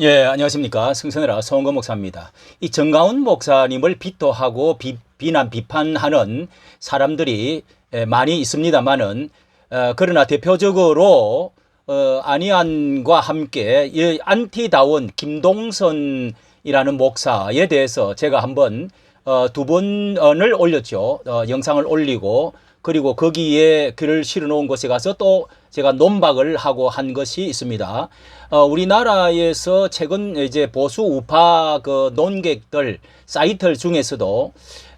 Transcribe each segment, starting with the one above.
예, 안녕하십니까. 승선이라 송건 목사입니다. 이 정가운 목사님을 비토하고 비, 비난, 비판하는 사람들이 예, 많이 있습니다만은, 어, 그러나 대표적으로, 어, 안희안과 함께 이 안티다운 김동선이라는 목사에 대해서 제가 한번 어, 두 번을 올렸죠. 어, 영상을 올리고 그리고 거기에 글을 실어 놓은 곳에 가서 또 제가 논박을 하고 한 것이 있습니다. 어, 우리나라에서 최근 이제 보수 우파 그 논객들 사이트 중에서도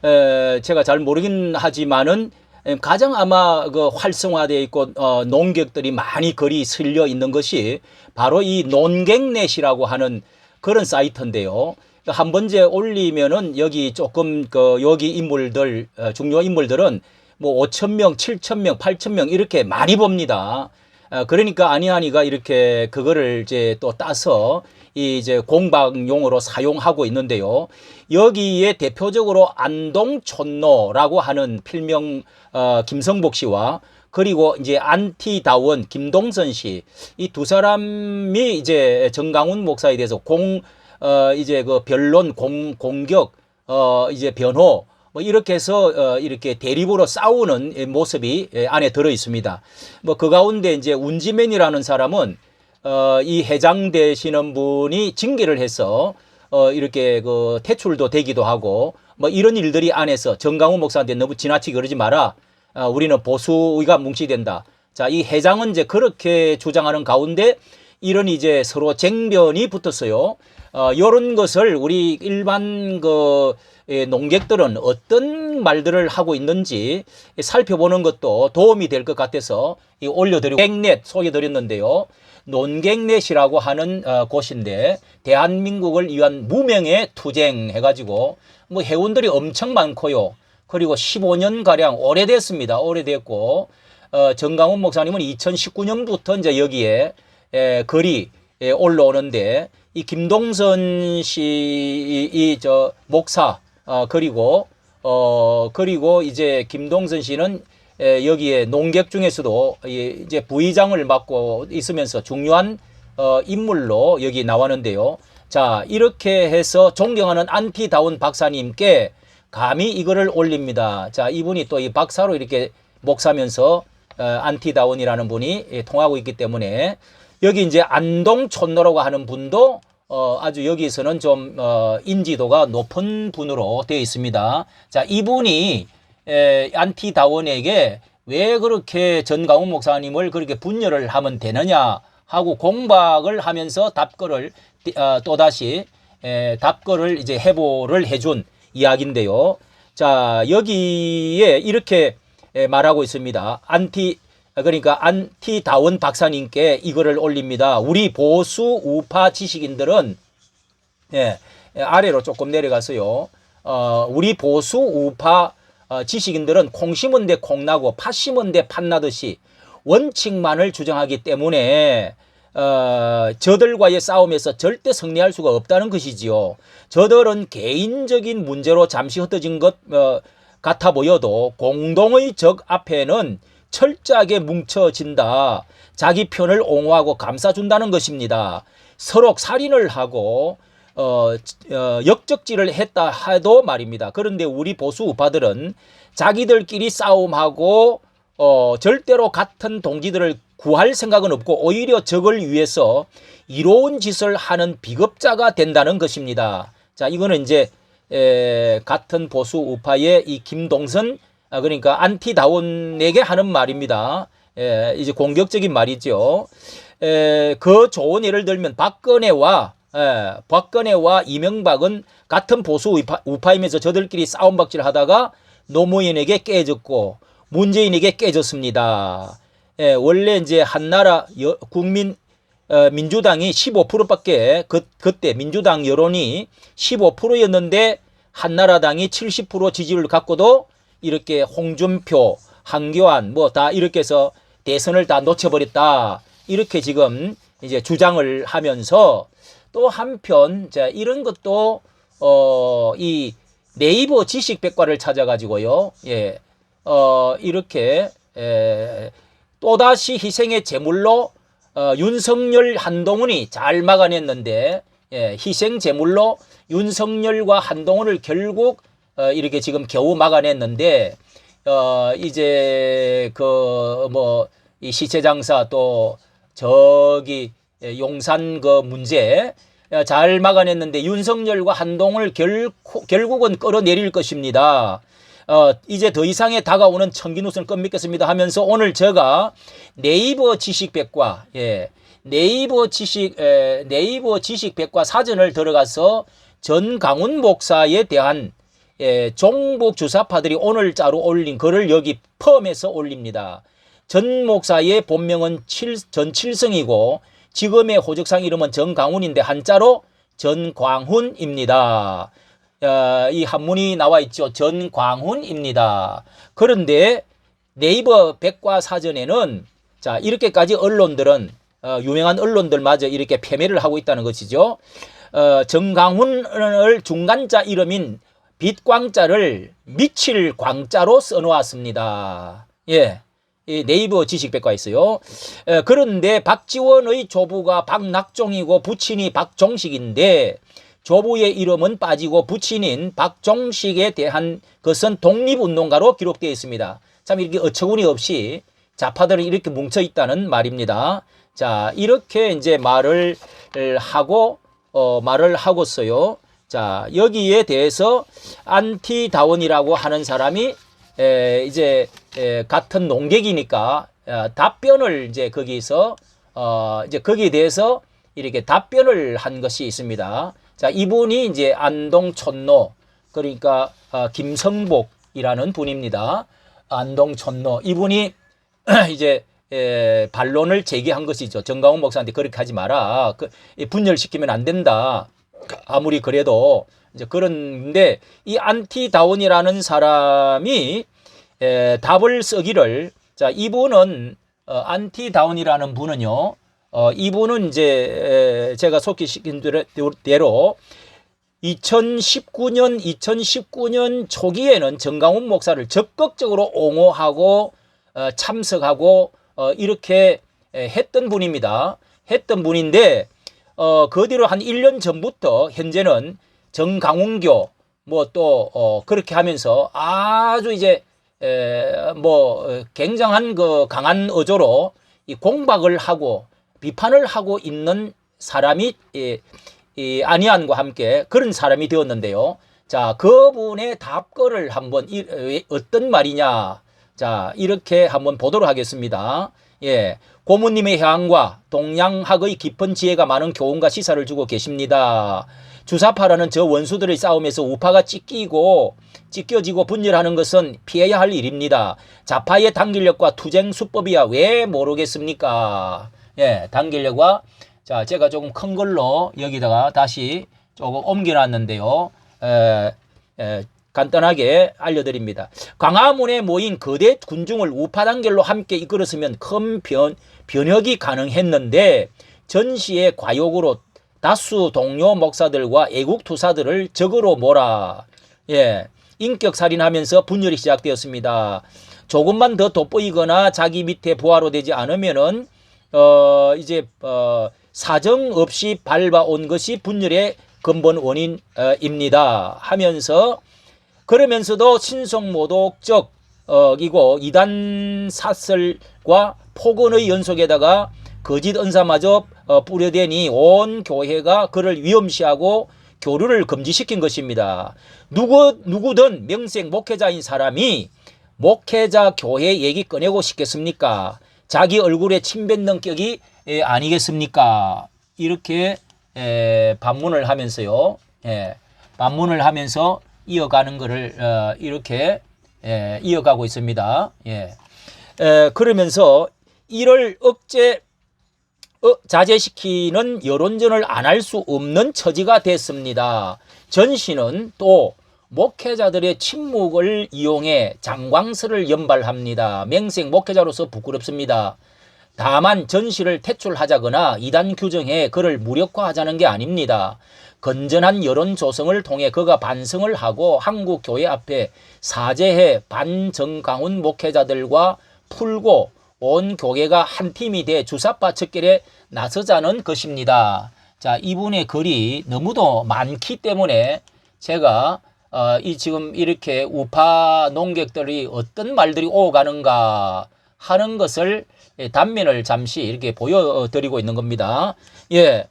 에, 제가 잘 모르긴 하지만은 에, 가장 아마 그 활성화되어 있고 어, 논객들이 많이 글이 실려 있는 것이 바로 이 논객넷이라고 하는 그런 사이트인데요. 한 번째 올리면은 여기 조금 그 여기 인물들 어, 중요 인물들은 뭐 5천 명, 7천 명, 8천 명 이렇게 많이 봅니다. 어, 그러니까 아니하니가 이렇게 그거를 이제 또 따서 이 이제 공방용으로 사용하고 있는데요. 여기에 대표적으로 안동촌노라고 하는 필명 어, 김성복 씨와 그리고 이제 안티다원 김동선 씨 이 두 사람이 이제 정강훈 목사에 대해서 공 어, 이제 그 변론 공, 공격 어, 이제 변호 뭐 이렇게 해서 어, 이렇게 대립으로 싸우는 이 모습이 예, 안에 들어 있습니다. 뭐 그 가운데 이제 운지맨이라는 사람은 어, 이 회장 되시는 분이 징계를 해서 어, 이렇게 그 퇴출도 되기도 하고 뭐 이런 일들이 안에서 정강훈 목사한테 너무 지나치게 그러지 마라. 어, 우리는 보수의가 뭉치된다. 자, 이 회장은 이제 그렇게 주장하는 가운데 이런 이제 서로 쟁변이 붙었어요. 어, 요런 것을 우리 일반 그 예, 농객들은 어떤 말들을 하고 있는지 살펴보는 것도 도움이 될 것 같아서 이 올려드리고 객넷 소개드렸는데요. 논객넷이라고 하는 어, 곳인데 대한민국을 위한 무명의 투쟁 해가지고 뭐 회원들이 엄청 많고요. 그리고 15년 가량 오래됐습니다. 오래됐고 어, 정강훈 목사님은 2019년부터 이제 여기에 에, 글이 에, 올라오는데 이 김동선 씨이 저 목사 어, 그리고 어 그리고 이제 김동선 씨는 에, 여기에 농객 중에서도 이- 이제 부의장을 맡고 있으면서 중요한 어, 인물로 여기 나왔는데요. 자 이렇게 해서 존경하는 안티다운 박사님께 감히 이거를 올립니다. 자 이분이 또 이 박사로 이렇게 목사면서 어, 안티다운이라는 분이 예, 통하고 있기 때문에 여기 이제 안동 촌노라고 하는 분도 어, 아주 여기서는 좀 어, 인지도가 높은 분으로 되어 있습니다. 자 이분이 에, 안티다원에게 왜 그렇게 전가훈 목사님을 그렇게 분열을 하면 되느냐 하고 공박을 하면서 답글을 어, 또다시 에, 답글을 이제 해보를 해준 이야기인데요. 자 여기에 이렇게 에, 말하고 있습니다. 안티 그러니까 안티다원 박사님께 이거를 올립니다. 우리 보수 우파 지식인들은 예, 예, 아래로 조금 내려가서요. 어, 우리 보수 우파 어, 지식인들은 콩 심은 데 콩나고 팥 심은 데 팥나듯이 원칙만을 주장하기 때문에 어, 저들과의 싸움에서 절대 승리할 수가 없다는 것이지요. 저들은 개인적인 문제로 잠시 흩어진 것 어, 같아 보여도 공동의 적 앞에는 철저하게 뭉쳐진다. 자기 편을 옹호하고 감싸준다는 것입니다. 서로 살인을 하고 어, 어, 역적질을 했다 해도 말입니다. 그런데 우리 보수 우파들은 자기들끼리 싸움하고 어, 절대로 같은 동지들을 구할 생각은 없고 오히려 적을 위해서 이로운 짓을 하는 비겁자가 된다는 것입니다. 자, 이거는 이제 에, 같은 보수 우파의 이 김동선 아, 그러니까 안티다운에게 하는 말입니다. 에, 이제 공격적인 말이죠. 에, 그 좋은 예를 들면 박근혜와 에, 박근혜와 이명박은 같은 보수 우파, 우파이면서 저들끼리 싸움박질 하다가 노무현에게 깨졌고 문재인에게 깨졌습니다. 예, 원래 이제 한나라 여, 국민 어, 민주당이 15%밖에 그 그때 민주당 여론이 15%였는데 한나라당이 70% 지지율을 갖고도 이렇게 홍준표, 한교안 뭐 다 이렇게 해서 대선을 다 놓쳐버렸다. 이렇게 지금 이제 주장을 하면서 또 한편 자 이런 것도 어 이 네이버 지식 백과를 찾아가지고요. 예. 어 이렇게 에, 또다시 희생의 제물로 어, 윤석열 한동훈이 잘 막아냈는데 예, 희생 제물로 윤석열과 한동훈을 결국 어, 이렇게 지금 겨우 막아냈는데 어 이제 그 뭐 이 시체 장사 또 저기 예, 용산 그 문제 어, 잘 막아냈는데 윤석열과 한동훈을 결코, 결국은 끌어내릴 것입니다. 어, 이제 더 이상의 다가오는 청기누스는 껌믿겠습니다 하면서 오늘 제가 네이버 지식백과, 예, 네이버 지식, 에, 네이버 지식백과 사전을 들어가서 전강훈 목사에 대한 예, 종북 주사파들이 오늘자로 올린 글을 여기 포함해서 올립니다. 전 목사의 본명은 칠, 전칠성이고 지금의 호적상 이름은 정강훈인데 한자로 전광훈입니다. 어, 이 한문이 나와 있죠. 전광훈입니다. 그런데 네이버 백과 사전에는 자 이렇게까지 언론들은 어, 유명한 언론들마저 이렇게 패매를 하고 있다는 것이죠. 어, 정강훈을 중간자 이름인 빛 광자를 미칠 광자로 써놓았습니다. 예. 이 네이버 지식백과 있어요. 에, 그런데 박지원의 조부가 박낙종이고 부친이 박종식인데 조부의 이름은 빠지고 부친인 박종식에 대한 것은 독립운동가로 기록되어 있습니다. 참 이렇게 어처구니 없이 좌파들은 이렇게 뭉쳐 있다는 말입니다. 자, 이렇게 이제 말을 하고 어, 말을 하고서요. 자, 여기에 대해서 안티다원이라고 하는 사람이 에, 이제 에, 같은 농객이니까 어, 답변을 이제 거기서 어, 이제 거기에 대해서 이렇게 답변을 한 것이 있습니다. 자, 이분이 이제 안동 촌노 그러니까 어, 김성복이라는 분입니다. 안동 촌노 이분이 이제 에, 반론을 제기한 것이죠. 정강훈 목사한테 그렇게 하지 마라. 그, 이 분열시키면 안 된다. 아무리 그래도 이제 그런데 이 안티다운이라는 사람이 에, 답을 쓰기를 자 이분은 어, 안티다운이라는 분은요. 어, 이분은 이제 에, 제가 소개시킨 대로 2019년 2019년 초기에는 정강훈 목사를 적극적으로 옹호하고 어, 참석하고 어, 이렇게 에, 했던 분입니다. 했던 분인데 어, 그 뒤로 한 1년 전부터 현재는 정강훈교 뭐또 어, 그렇게 하면서 아주 이제 에, 뭐 어, 굉장한 그 강한 어조로 이 공박을 하고 비판을 하고 있는 사람이 이, 이 안희안과 함께 그런 사람이 되었는데요. 자, 그분의 답글을 한번 이, 왜, 어떤 말이냐. 자, 이렇게 한번 보도록 하겠습니다. 예. 고모님의 향과 동양학의 깊은 지혜가 많은 교훈과 시사를 주고 계십니다. 주사파라는 저 원수들의 싸움에서 우파가 찢기고 찢겨지고 분열하는 것은 피해야 할 일입니다. 좌파의 단결력과 투쟁 수법이야 왜 모르겠습니까? 예, 단결력과 자 제가 조금 큰 걸로 여기다가 다시 조금 옮겨놨는데요. 에, 에, 간단하게 알려드립니다. 광화문에 모인 거대 군중을 우파 단결로 함께 이끌었으면 큰 변, 변혁이 가능했는데 전시의 과욕으로 다수 동료 목사들과 애국 투사들을 적으로 몰아 예 인격 살인하면서 분열이 시작되었습니다. 조금만 더 돋보이거나 자기 밑에 부하로 되지 않으면은 어 이제 어 사정 없이 밟아온 것이 분열의 근본 원인입니다. 하면서 그러면서도 신성모독적 어, 이고 이단 사설과 폭언의 연속에다가 거짓 은사마저 어, 뿌려대니 온 교회가 그를 위험시하고 교류를 금지시킨 것입니다. 누구 누구든 명색 목회자인 사람이 목회자 교회 얘기 꺼내고 싶겠습니까? 자기 얼굴에 침 뱉는 격이 에, 아니겠습니까? 이렇게 에, 반문을 하면서요. 예, 반문을 하면서 이어가는 것을 어, 이렇게 예, 이어가고 있습니다. 예. 에, 그러면서 이를 억제 어, 자제시키는 여론전을 안 할 수 없는 처지가 됐습니다. 전시는 또 목회자들의 침묵을 이용해 장광설을 연발합니다. 맹생 목회자로서 부끄럽습니다. 다만 전시를 퇴출하자거나 이단 규정에 그를 무력화하자는 게 아닙니다. 건전한 여론 조성을 통해 그가 반성을 하고 한국 교회 앞에 사죄해 반정강훈 목회자들과 풀고 온 교회가 한 팀이 돼 주사파 척결에 나서자는 것입니다. 자, 이분의 글이 너무도 많기 때문에 제가 어, 이 지금 이렇게 우파 농객들이 어떤 말들이 오가는가 하는 것을 예, 단면을 잠시 이렇게 보여드리고 있는 겁니다. 예,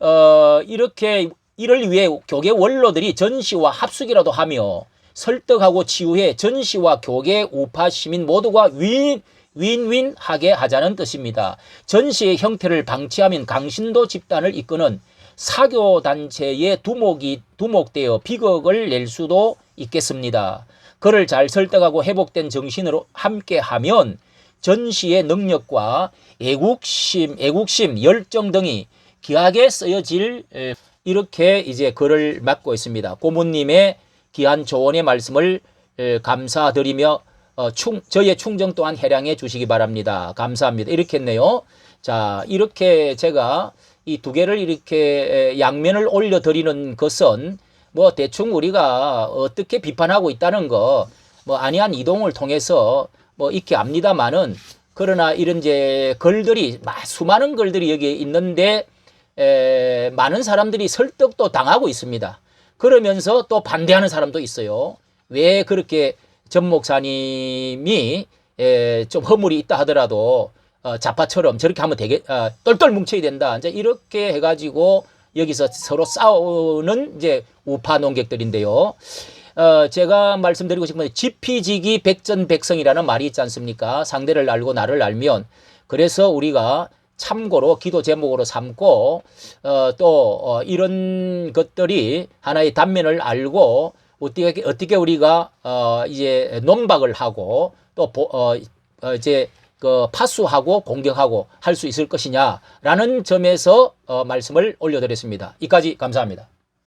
어, 이렇게 이를 위해 교계 원로들이 전시와 합숙이라도 하며 설득하고 치유해 전시와 교계 우파 시민 모두가 윈 윈윈하게 하자는 뜻입니다. 전시의 형태를 방치하면 강신도 집단을 이끄는 사교 단체의 두목이 두목되어 비극을 낼 수도 있겠습니다. 그를 잘 설득하고 회복된 정신으로 함께하면 전시의 능력과 애국심, 애국심, 열정 등이 귀하게 쓰여질 에, 이렇게 이제 글을 맡고 있습니다. 고모님의 귀한 조언의 말씀을 에, 감사드리며 어, 충, 저의 충정 또한 해량해 주시기 바랍니다. 감사합니다. 이렇게 했네요. 자, 이렇게 제가 이 두 개를 이렇게 에, 양면을 올려드리는 것은 뭐 대충 우리가 어떻게 비판하고 있다는 거뭐 안이한 이동을 통해서 뭐 이렇게 압니다만은 그러나 이런 이제 글들이 마- 수많은 글들이 여기에 있는데 에, 많은 사람들이 설득도 당하고 있습니다. 그러면서 또 반대하는 사람도 있어요. 왜 그렇게 전 목사님이 에, 좀 허물이 있다 하더라도 어, 자파처럼 저렇게 하면 되게 어, 똘똘 뭉쳐야 된다. 이제 이렇게 해가지고 여기서 서로 싸우는 이제 우파 농객들인데요. 어, 제가 말씀드리고 싶은 건 지피지기 백전백성이라는 말이 있지 않습니까? 상대를 알고 나를 알면 그래서 우리가 참고로 기도 제목으로 삼고 어, 또 어, 이런 것들이 하나의 단면을 알고 어떻게 어떻게 우리가 어, 이제 농박을 하고 또 보, 어, 어, 이제 그 파수하고 공격하고 할 수 있을 것이냐라는 점에서 어, 말씀을 올려드렸습니다. 이까지 감사합니다.